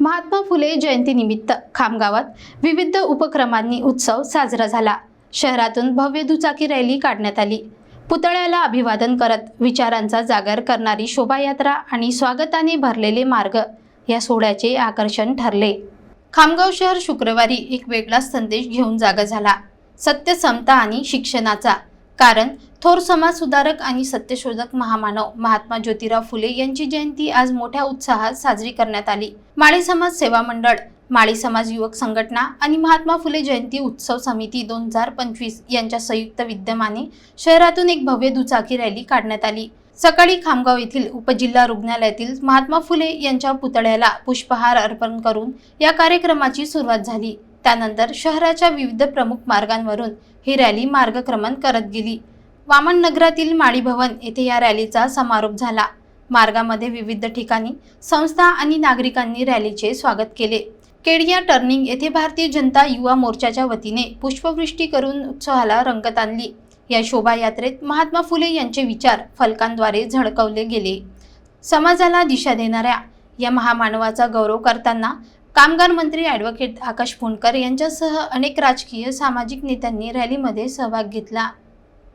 महात्मा फुले जयंतीनिमित्त खामगावात विविध उपक्रमांनी उत्सव साजरा झाला. शहरातून भव्य दुचाकी रॅली काढण्यात आली. पुतळ्याला अभिवादन करत विचारांचा जागर करणारी शोभायात्रा आणि स्वागताने भरलेले मार्ग या सोहळ्याचे आकर्षण ठरले. खामगाव शहर शुक्रवारी एक वेगळा संदेश घेऊन जागा झाला. सत्य समता आणि शिक्षणाचा कारण थोर समाज सुधारक आणि सत्यशोधक महामानव महात्मा ज्योतिराव फुले यांची जयंती आज मोठ्या उत्साहात साजरी करण्यात आली. माळी समाज सेवा मंडळ माळी समाज युवक संघटना आणि महात्मा फुले जयंती उत्सव समिती दोन हजार पंचवीस यांच्या संयुक्त विद्यमाने शहरातून एक भव्य दुचाकी रॅली काढण्यात आली. सकाळी खामगाव येथील उपजिल्हा रुग्णालयातील महात्मा फुले यांच्या पुतळ्याला पुष्पहार अर्पण करून या कार्यक्रमाची सुरुवात झाली. त्यानंतर शहराच्या विविध प्रमुख मार्गांवरून ही रॅली मार्गक्रमण करत गेली. वामन नगरातील माळी भवन येथे या रॅलीचा समारोप झाला. मार्गामध्ये विविध ठिकाणी संस्था आणि नागरिकांनी रॅलीचे स्वागत केले. केडिया टर्निंग येथे भारतीय जनता युवा मोर्चाच्या वतीने पुष्पवृष्टी करून उत्सवाला रंगत आणली. या शोभायात्रेत महात्मा फुले यांचे विचार फलकांद्वारे झळकवले गेले. समाजाला दिशा देणाऱ्या या महामानवाचा गौरव करताना कामगार मंत्री ॲडव्होकेट आकाश फोंडकर यांच्यासह अनेक राजकीय सामाजिक नेत्यांनी रॅलीमध्ये सहभाग घेतला.